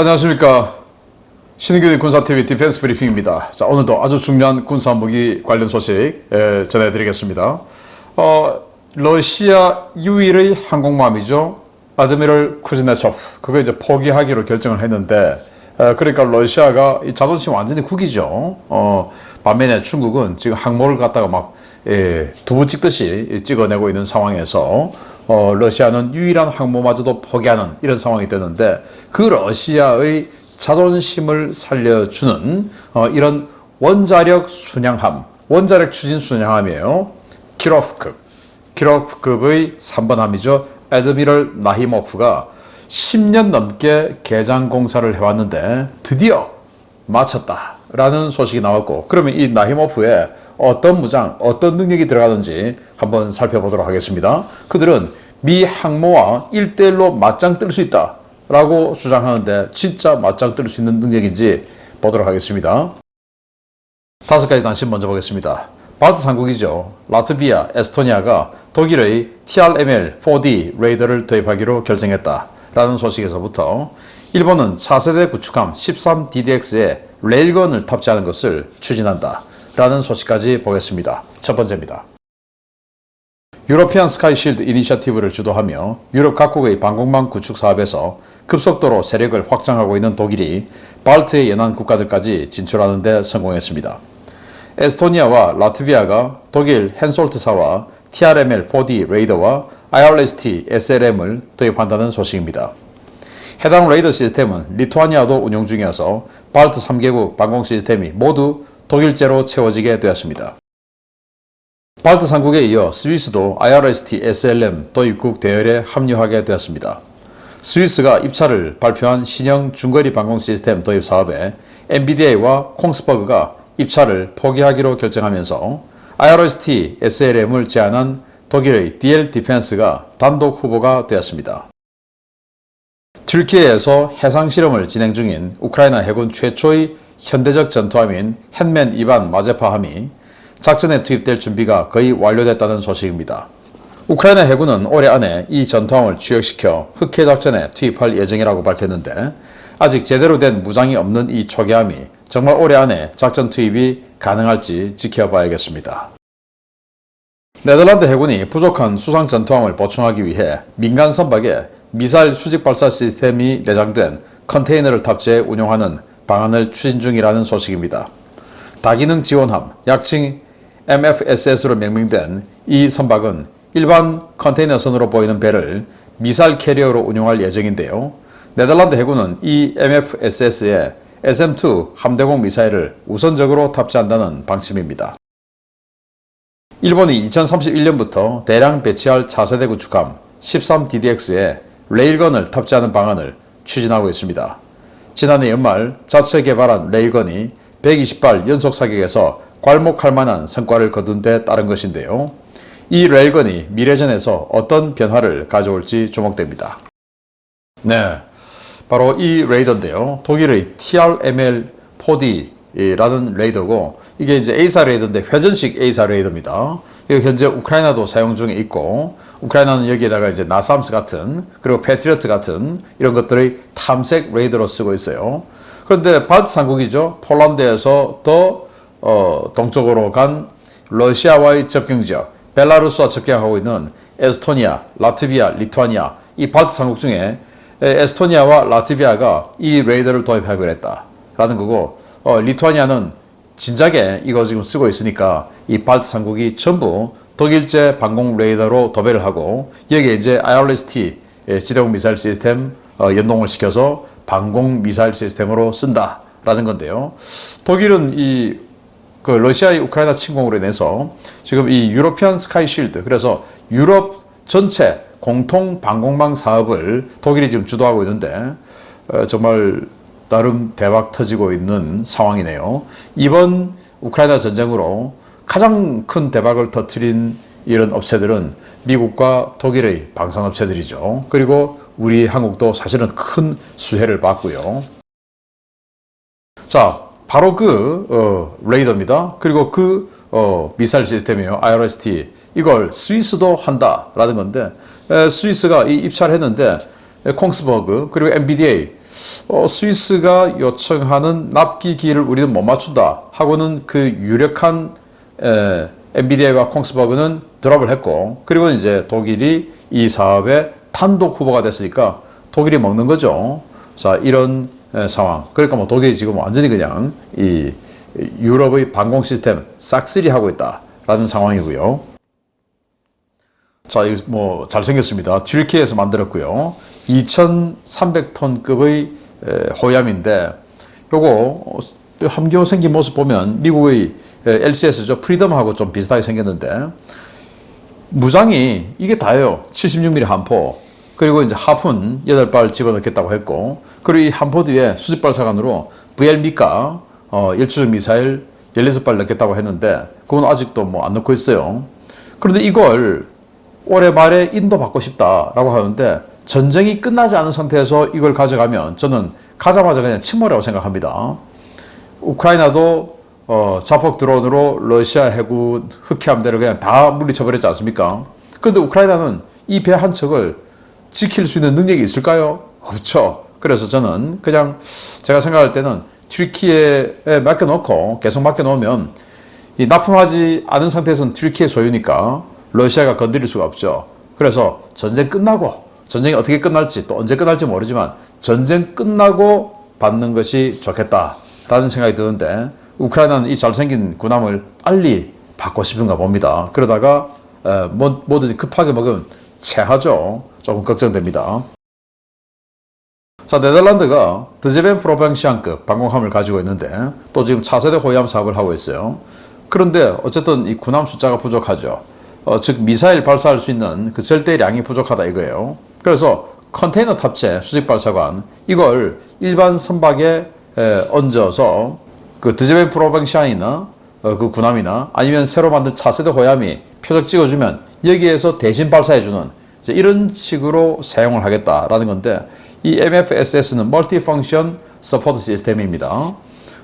안녕하십니까. 신은균의 군사TV 디펜스 브리핑입니다. 자, 오늘도 아주 중요한 군사 무기 관련 소식 에, 전해드리겠습니다. 어, 러시아 유일의 항공모함이죠. 아드미럴 쿠즈네초프. 그거 이제 포기하기로 결정을 했는데, 에, 그러니까 러시아가 이 자존심 완전히 구기죠. 어, 반면에 중국은 지금 항모를 갖다가 막, 예, 두부 찍듯이 찍어내고 있는 상황에서, 어, 러시아는 유일한 항모마저도 포기하는 이런 상황이 되는데, 그 러시아의 자존심을 살려주는 어, 이런 원자력 순양함, 원자력 추진 순양함이에요. 키로프급, 키로프급의 3번 함이죠. 에드미럴 나히모프가 10년 넘게 개장 공사를 해왔는데 드디어 마쳤다라는 소식이 나왔고 그러면 이 나히모프에 어떤 무장, 어떤 능력이 들어가는지 한번 살펴보도록 하겠습니다. 그들은 미 항모와 1대1로 맞짱 뜰 수 있다. 라고 주장하는데 진짜 맞짱 뜰 수 있는 능력인지 보도록 하겠습니다. 다섯 가지 단신 먼저 보겠습니다. 발트 삼국이죠. 라트비아, 에스토니아가 독일의 TRML-4D 레이더를 도입하기로 결정했다. 라는 소식에서부터 일본은 차세대 구축함 13DDX에 레일건을 탑재하는 것을 추진한다. 라는 소식까지 보겠습니다. 첫 번째입니다. 유로피안 스카이 실드 이니셔티브를 주도하며 유럽 각국의 방공망 구축 사업에서 급속도로 세력을 확장하고 있는 독일이 발트의 연안 국가들까지 진출하는 데 성공했습니다. 에스토니아와 라트비아가 독일 헨솔트사와 TRML-4D 레이더와 IRST SLM을 도입한다는 소식입니다. 해당 레이더 시스템은 리투아니아도 운용 중이어서 발트 3개국 방공 시스템이 모두 독일제로 채워지게 되었습니다. 발트 3국에 이어 스위스도 IRST SLM 도입국 대열에 합류하게 되었습니다. 스위스가 입찰을 발표한 신형 중거리 방공 시스템 도입 사업에 NVIDIA와 콩스버그가 입찰을 포기하기로 결정하면서 IRST SLM을 제안한 독일의 DL 디펜스가 단독 후보가 되었습니다. 튀르키예에서 해상 실험을 진행 중인 우크라이나 해군 최초의 현대적 전투함인 햇맨 이반 마제파함이 작전에 투입될 준비가 거의 완료됐다는 소식입니다. 우크라이나 해군은 올해 안에 이 전투함을 취역시켜 흑해 작전에 투입할 예정이라고 밝혔는데 아직 제대로 된 무장이 없는 이 초계함이 정말 올해 안에 작전 투입이 가능할지 지켜봐야겠습니다. 네덜란드 해군이 부족한 수상 전투함을 보충하기 위해 민간 선박에 미사일 수직 발사 시스템이 내장된 컨테이너를 탑재해 운용하는 방안을 추진 중이라는 소식입니다. 다기능 지원함, 약칭 MFSS로 명명된 이 선박은 일반 컨테이너선으로 보이는 배를 미사일 캐리어로 운용할 예정인데요. 네덜란드 해군은 이 MFSS에 SM-2 함대공 미사일을 우선적으로 탑재한다는 방침입니다. 일본이 2031년부터 대량 배치할 차세대 구축함 13DDX에 레일건을 탑재하는 방안을 추진하고 있습니다. 지난해 연말 자체 개발한 레일건이 120발 연속 사격에서 괄목할 만한 성과를 거둔 데 따른 것인데요. 이 레일건이 미래전에서 어떤 변화를 가져올지 주목됩니다. 네, 바로 이 레이더인데요. 독일의 TRML-4D라는 레이더고 이게 이제 A사 레이더인데 회전식 A사 레이더입니다. 이거 현재 우크라이나도 사용 중에 있고 우크라이나는 여기에다가 이제 나삼스 같은 그리고 패트리어트 같은 이런 것들의 탐색 레이더로 쓰고 있어요. 그런데 발트 삼국이죠. 폴란드에서 더 어, 동쪽으로 간 러시아와의 접경 지역, 벨라루스와 접경하고 있는 에스토니아, 라트비아, 리투아니아 이 발트 삼국 중에 에스토니아와 라트비아가 이 레이더를 도입하기로 했다라는 거고 어, 리투아니아는 진작에 이거 지금 쓰고 있으니까 이 발트 삼국이 전부 독일제 방공 레이더로 도배를 하고 여기에 이제 IRST 지대공 미사일 시스템 어, 연동을 시켜서 방공 미사일 시스템으로 쓴다라는 건데요. 독일은 이 그 러시아의 우크라이나 침공으로 인해서 지금 이 유로피안 스카이 쉴드 그래서 유럽 전체 공통 방공망 사업을 독일이 지금 주도하고 있는데 어, 정말 나름 대박 터지고 있는 상황이네요. 이번 우크라이나 전쟁으로 가장 큰 대박을 터트린 이런 업체들은 미국과 독일의 방산업체들이죠. 그리고 우리 한국도 사실은 큰 수혜를 받고요. 자, 바로 그 어, 레이더입니다. 그리고 그 어, 미사일 시스템이에요. IRST. 이걸 스위스도 한다라는 건데 에, 스위스가 이 입찰했는데 콩스버그 그리고 MBDA 어, 스위스가 요청하는 납기기를 우리는 못 맞춘다 하고는 그 유력한 에, MBDA와 콩스버그는 드롭을 했고 그리고 이제 독일이 이 사업에 단독 후보가 됐으니까 독일이 먹는 거죠. 자 이런 에, 상황. 그러니까 뭐 독일이 지금 완전히 그냥 이 유럽의 방공 시스템 싹쓸이 하고 있다라는 상황이고요. 자, 뭐 잘생겼습니다. 튀르키에서 만들었고요. 2,300톤급의 호얌인데 요거 함교 생긴 모습 보면 미국의 LCS죠. 프리덤하고 좀 비슷하게 생겼는데 무장이 이게 다예요. 76mm 한포. 그리고 이제 하푼 8발 집어넣겠다고 했고 그리고 이 한포 뒤에 수직 발사관으로 VL미가 어, 일추적 미사일 16발 넣겠다고 했는데 그건 아직도 뭐 안 넣고 있어요. 그런데 이걸 올해 말에 인도 받고 싶다라고 하는데 전쟁이 끝나지 않은 상태에서 이걸 가져가면 저는 가자마자 그냥 침몰이라고 생각합니다. 우크라이나도 어, 자폭 드론으로 러시아 해군 흑해함대를 그냥 다 물리쳐버렸지 않습니까? 그런데 우크라이나는 이 배 한 척을 지킬 수 있는 능력이 있을까요? 없죠. 그래서 저는 그냥 제가 생각할 때는 튀르키예에 맡겨놓고 계속 맡겨놓으면 이 납품하지 않은 상태에서는 튀르키예 소유니까 러시아가 건드릴 수가 없죠. 그래서 전쟁 끝나고 전쟁이 어떻게 끝날지 또 언제 끝날지 모르지만 전쟁 끝나고 받는 것이 좋겠다라는 생각이 드는데 우크라이나는 이 잘생긴 군함을 빨리 받고 싶은가 봅니다. 그러다가 에, 뭐, 뭐든지 급하게 먹으면 체하죠. 조금 걱정됩니다. 자, 네덜란드가 드제벤 프로벤시안급 방공함을 가지고 있는데 또 지금 차세대 호위함 사업을 하고 있어요. 그런데 어쨌든 이 군함 숫자가 부족하죠. 어, 즉 미사일 발사할 수 있는 그 절대량이 부족하다 이거예요. 그래서 컨테이너 탑재 수직 발사관 이걸 일반 선박에 에, 얹어서 그 드제벤 프로벤시안이나 어, 그 군함이나 아니면 새로 만든 차세대 호얌이 표적 찍어주면 여기에서 대신 발사해주는 이런 식으로 사용을 하겠다라는 건데 이 MFSS는 멀티 펑션 서포트 시스템입니다.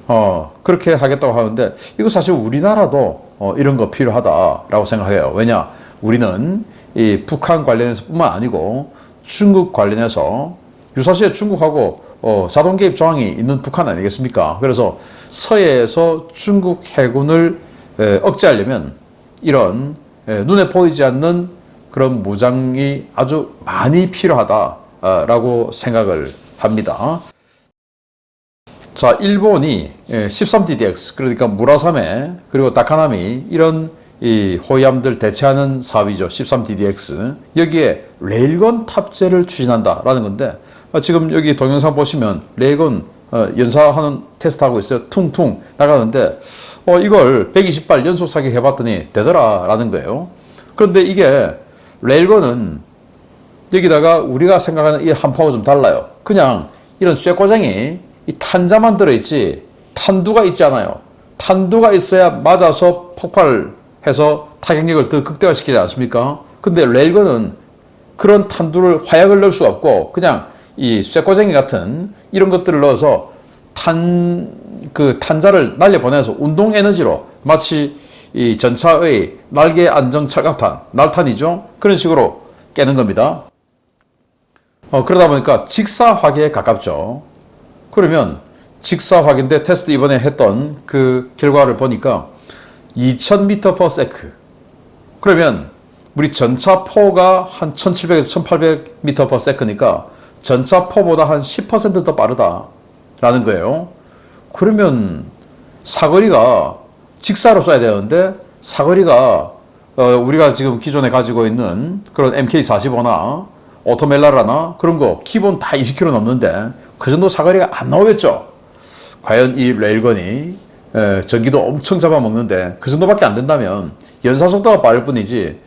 어, 그렇게 하겠다고 하는데 이거 사실 우리나라도 어, 이런 거 필요하다라고 생각해요. 왜냐? 우리는 이 북한 관련해서 뿐만 아니고 중국 관련해서 유사시에 중국하고 어, 자동 개입 조항이 있는 북한 아니겠습니까? 그래서 서해에서 중국 해군을 에, 억제하려면 이런 에, 눈에 보이지 않는 그런 무장이 아주 많이 필요하다라고 생각을 합니다. 자, 일본이 13DDX 그러니까 무라사메 그리고 다카나미 이런 이 호위함들 대체하는 사업이죠. 13DDX 여기에 레일건 탑재를 추진한다라는 건데 어, 지금 여기 동영상 보시면 레일건 어, 연사하는 테스트하고 있어요. 퉁퉁 나가는데 어, 이걸 120발 연속 사격 해봤더니 되더라라는 거예요. 그런데 이게 레일건은 여기다가 우리가 생각하는 이 한포하고 좀 달라요. 그냥 이런 쇠꼬쟁이 이 탄자만 들어있지 탄두가 있지 않아요. 탄두가 있어야 맞아서 폭발해서 타격력을 더 극대화시키지 않습니까? 근데 레일건은 그런 탄두를 화약을 넣을 수가 없고 그냥 이 쇠꼬쟁이 같은 이런 것들을 넣어서 탄 그 탄자를 날려보내서 운동 에너지로 마치 이 전차의 날개 안정 철갑탄 날탄이죠 그런 식으로 깨는 겁니다. 어, 그러다 보니까 직사화기에 가깝죠. 그러면 직사화기인데 테스트 이번에 했던 그 결과를 보니까 2000m per sec. 그러면 우리 전차포가 한 1700에서 1800m per sec니까 전차포보다 한 10%더 빠르다라는 거예요. 그러면 사거리가 직사로 쏴야 되는데 사거리가 어, 우리가 지금 기존에 가지고 있는 그런 MK45나 오토멜라라나 그런 거 기본 다 20km 넘는데 그 정도 사거리가 안 나오겠죠. 과연 이 레일건이 에, 전기도 엄청 잡아먹는데 그 정도밖에 안 된다면 연사 속도가 빠를 뿐이지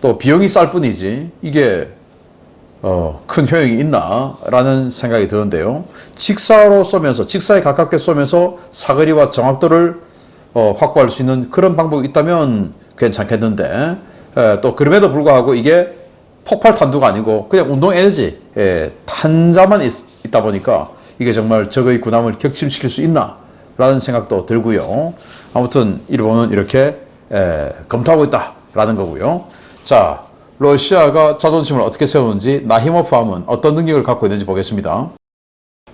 또 비용이 쌀 뿐이지 이게 어, 큰 효용이 있나라는 생각이 드는데요. 직사로 쏘면서 직사에 가깝게 쏘면서 사거리와 정확도를 어, 확보할 수 있는 그런 방법이 있다면 괜찮겠는데 에, 또 그럼에도 불구하고 이게 폭발 탄두가 아니고 그냥 운동 에너지 예, 탄자만 있, 다 보니까 이게 정말 적의 군함을 격침시킬 수 있나라는 생각도 들고요. 아무튼 일본은 이렇게 에, 검토하고 있다라는 거고요. 자 러시아가 자존심을 어떻게 세우는지 나히모프 함은 어떤 능력을 갖고 있는지 보겠습니다.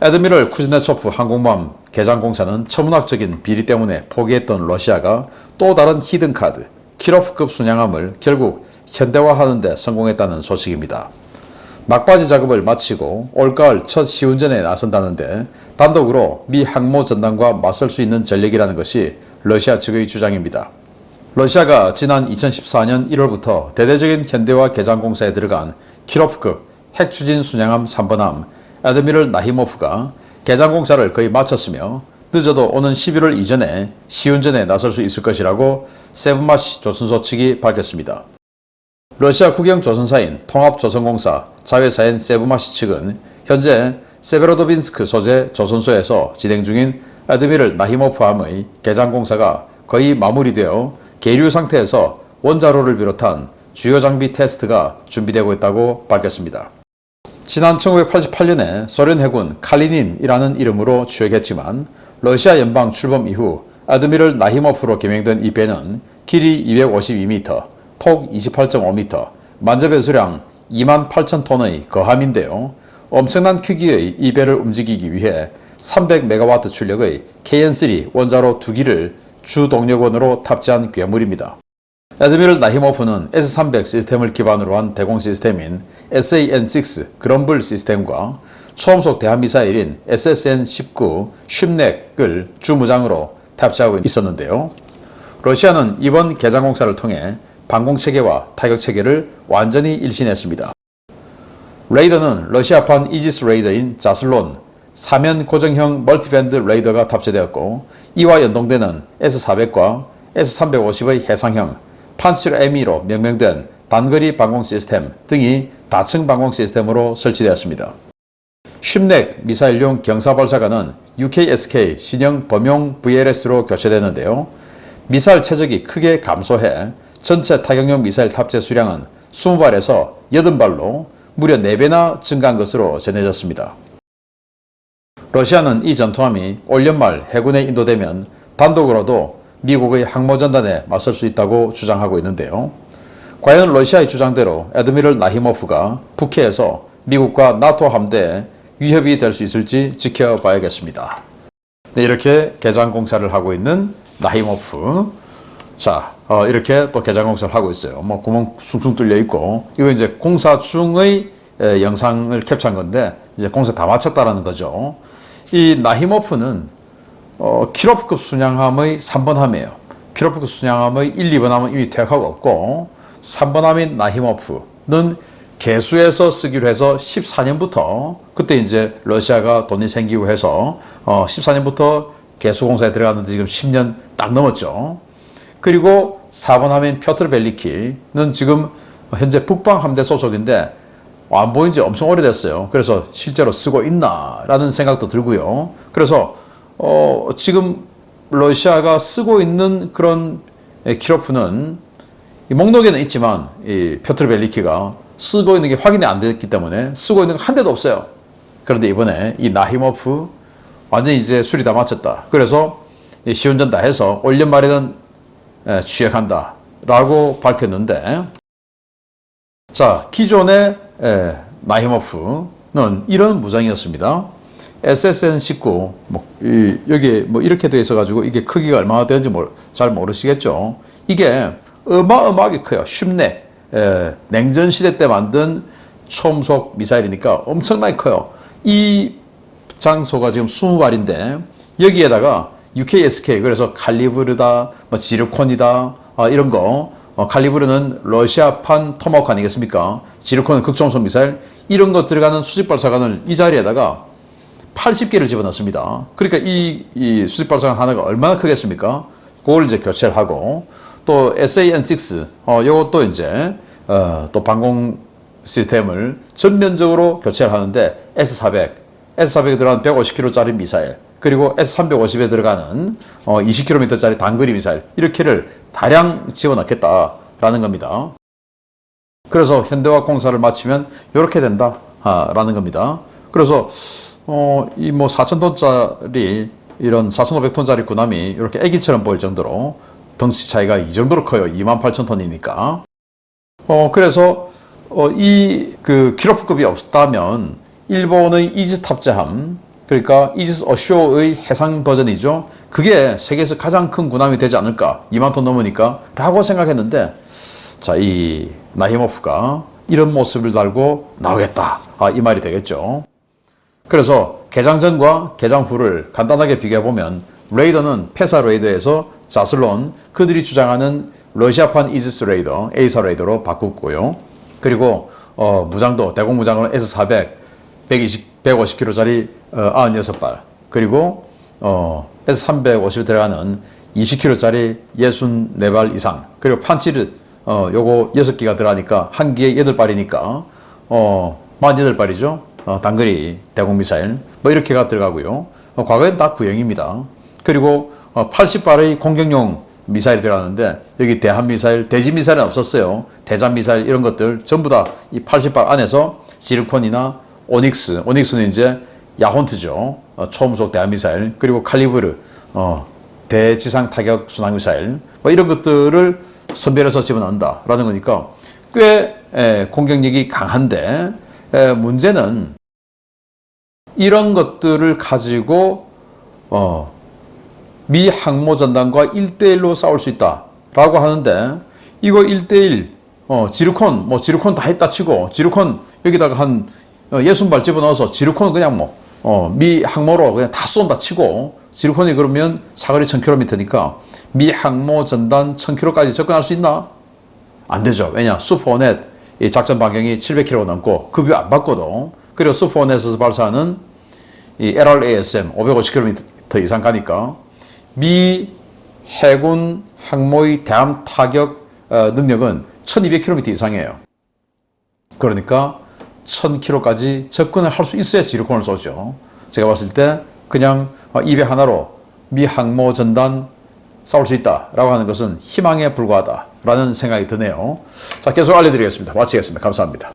에드미럴 쿠즈네초프 항공모함 개장 공사는 천문학적인 비리 때문에 포기했던 러시아가 또 다른 히든 카드 키로프급 순양함을 결국 현대화하는 데 성공했다는 소식입니다. 막바지 작업을 마치고 올가을 첫 시운전에 나선다는데 단독으로 미 항모 전단과 맞설 수 있는 전력이라는 것이 러시아 측의 주장입니다. 러시아가 지난 2014년 1월부터 대대적인 현대화 개장 공사에 들어간 키로프급 핵추진 순양함 3번함 에드미럴 나히모프가 개장 공사를 거의 마쳤으며 늦어도 오는 11월 이전에 시운전에 나설 수 있을 것이라고 세븐마시 조선소 측이 밝혔습니다. 러시아 국영 조선사인 통합조선공사 자회사인 세브마시 측은 현재 세베로도빈스크 소재 조선소에서 진행 중인 에드미를 나히모프함의 개장 공사가 거의 마무리되어 계류 상태에서 원자로를 비롯한 주요 장비 테스트가 준비되고 있다고 밝혔습니다. 지난 1988년에 소련 해군 칼리닌이라는 이름으로 취역했지만 러시아 연방 출범 이후 아드미럴 나히모프로 개명된 이 배는 길이 252m, 폭 28.5m, 만재 배 수량 2만 8천 톤의 거함인데요. 엄청난 크기의 이 배를 움직이기 위해 300메가와트 출력의 KN3 원자로 두 기를 주 동력원으로 탑재한 괴물입니다. 에드미럴 나히모프는 S300 시스템을 기반으로 한 대공 시스템인 SAN6 그럼블 시스템과 초음속 대한미사일인 SSN-19 쉽넥을 주무장으로 탑재하고 있었는데요. 러시아는 이번 개장 공사를 통해 방공 체계와 타격 체계를 완전히 일신했습니다. 레이더는 러시아판 이지스 레이더인 자슬론 사면 고정형 멀티밴드 레이더가 탑재되었고 이와 연동되는 S400과 S350의 해상형 판칠 ME로 명명된 단거리 방공 시스템 등이 다층 방공 시스템으로 설치되었습니다. 쉽넥 미사일용 경사발사관은 UKSK 신형 범용 VLS로 교체되는데요. 미사일 체적이 크게 감소해 전체 타격용 미사일 탑재 수량은 20발에서 80발로 무려 4배나 증가한 것으로 전해졌습니다. 러시아는 이 전투함이 올 연말 해군에 인도되면 단독으로도 미국의 항모전단에 맞설 수 있다고 주장하고 있는데요. 과연 러시아의 주장대로 에드미럴 나히모프가 북해에서 미국과 나토 함대에 위협이 될 수 있을지 지켜봐야겠습니다. 네, 이렇게 개장 공사를 하고 있는 나히모프. 자, 어, 이렇게 또 개장 공사를 하고 있어요. 뭐 구멍 숭숭 뚫려 있고 이거 이제 공사 중의 에, 영상을 캡처한 건데 이제 공사 다 마쳤다라는 거죠. 이 나히모프는 어, 키로프급 순양함의 3번 함이에요. 키로프급 순양함의 1, 2번 함은 이미 퇴역하고 없고 3번 함인 나히모프는 개수에서 쓰기로 해서 14년부터 그때 이제 러시아가 돈이 생기고 해서 어 14년부터 개수 공사에 들어갔는데 지금 10년 딱 넘었죠. 그리고 4번 함인 표트르 벨리키는 지금 현재 북방 함대 소속인데 안 보인 지 엄청 오래됐어요. 그래서 실제로 쓰고 있나라는 생각도 들고요. 그래서 어 지금 러시아가 쓰고 있는 그런 키로프는 이 목록에는 있지만 이 표트르 벨리키가 쓰고 있는 게 확인이 안 됐기 때문에 쓰고 있는 거한 대도 없어요. 그런데 이번에 이 나히모프 완전히 이제 수리 다 마쳤다. 그래서 시운전 다 해서 올 연말에는 취역한다. 라고 밝혔는데 자 기존의 나히모프는 이런 무장이었습니다. SSN-19 뭐 이, 여기 뭐 이렇게 되어 있어 가지고 이게 크기가 얼마나 되는지 모르, 잘 모르시겠죠. 이게 어마어마하게 커요. 쉽네. 에, 냉전 시대 때 만든 초음속 미사일이니까 엄청나게 커요. 이 장소가 지금 20발인데 여기에다가 UKSK 그래서 칼리브르다, 뭐 지르콘이다 아, 이런 거 어, 칼리브르는 러시아판 토마호크 아니겠습니까? 지르콘은 극초음속 미사일 이런 거 들어가는 수직 발사관을 이 자리에다가 80개를 집어넣습니다. 그러니까 이, 이 수직 발사관 하나가 얼마나 크겠습니까? 그걸 이제 교체를 하고 또 SAN6 어 요것도 이제 어, 또 방공 시스템을 전면적으로 교체를 하는데 S400, S400에 들어가는 150km짜리 미사일 그리고 S350에 들어가는 어, 20km짜리 단거리 미사일 이렇게를 다량 집어넣겠다라는 겁니다. 그래서 현대화 공사를 마치면 이렇게 된다라는 겁니다. 그래서 어, 이 뭐 4,000톤짜리 이런 4,500톤짜리 군함이 이렇게 애기처럼 보일 정도로 덩치 차이가 이 정도로 커요. 28,000톤이니까. 어, 그래서 어, 이그 키로프급이 없다면 일본의 이지스 탑재함 그러니까 이지스 어쇼의 해상 버전이죠. 그게 세계에서 가장 큰 군함이 되지 않을까 2만 톤 넘으니까 라고 생각했는데 자 이 나히모프가 이런 모습을 달고 나오겠다 아, 이 말이 되겠죠. 그래서 개장 전과 개장 후를 간단하게 비교해 보면 레이더는 페사 레이더에서 자슬론 그들이 주장하는 러시아판 이지스 레이더 A사 레이더로 바꿨고요. 그리고 어, 무장도 대공 무장으로 S400 120 150kg짜리 어, 96발 그리고 어, S350에 들어가는 20kg짜리 64발 이상 그리고 판치를 어, 요거 6개가 들어가니까 한 개에 8발이니까 어, 48발이죠. 어, 단거리 대공 미사일 뭐 이렇게가 들어가고요. 어, 과거엔 다 구형입니다. 그리고 어, 80발의 공격용 미사일이 들어가는데 여기 대한 미사일, 대지 미사일은 없었어요. 대잠 미사일 이런 것들 전부 다 이 80발 안에서 지르콘이나 오닉스, 오닉스는 이제 야혼트죠. 어, 초음속 대한 미사일 그리고 칼리브르 어, 대지상 타격 순항 미사일 뭐 이런 것들을 선별해서 집어넣는다라는 거니까 꽤 에, 공격력이 강한데 에, 문제는 이런 것들을 가지고 어, 미 항모 전단과 1대1로 싸울 수 있다라고 하는데 이거 1대1 어, 지르콘 뭐 지르콘 다 했다 치고 지르콘 여기다가 한 어, 예순 발 집어넣어서 지르콘은 그냥 뭐 어, 미 항모로 그냥 다 쏜다 치고 지르콘이 그러면 사거리 1000km니까 미 항모 전단 1000km까지 접근할 수 있나? 안 되죠. 왜냐 수포넷 이 작전 반경이 700km 넘고 급유 안 받거든. 그리고 수포넷에서 발사하는 이 LRASM 550km 이상 가니까 미 해군 항모의 대함 타격 어, 능력은 1200km 이상이에요. 그러니까 1000km까지 접근을 할 수 있어야 지르콘을 쏘죠. 제가 봤을 때 그냥 어, 입에 하나로 미 항모 전단 싸울 수 있다라고 하는 것은 희망에 불과하다라는 생각이 드네요. 자, 계속 알려드리겠습니다. 마치겠습니다. 감사합니다.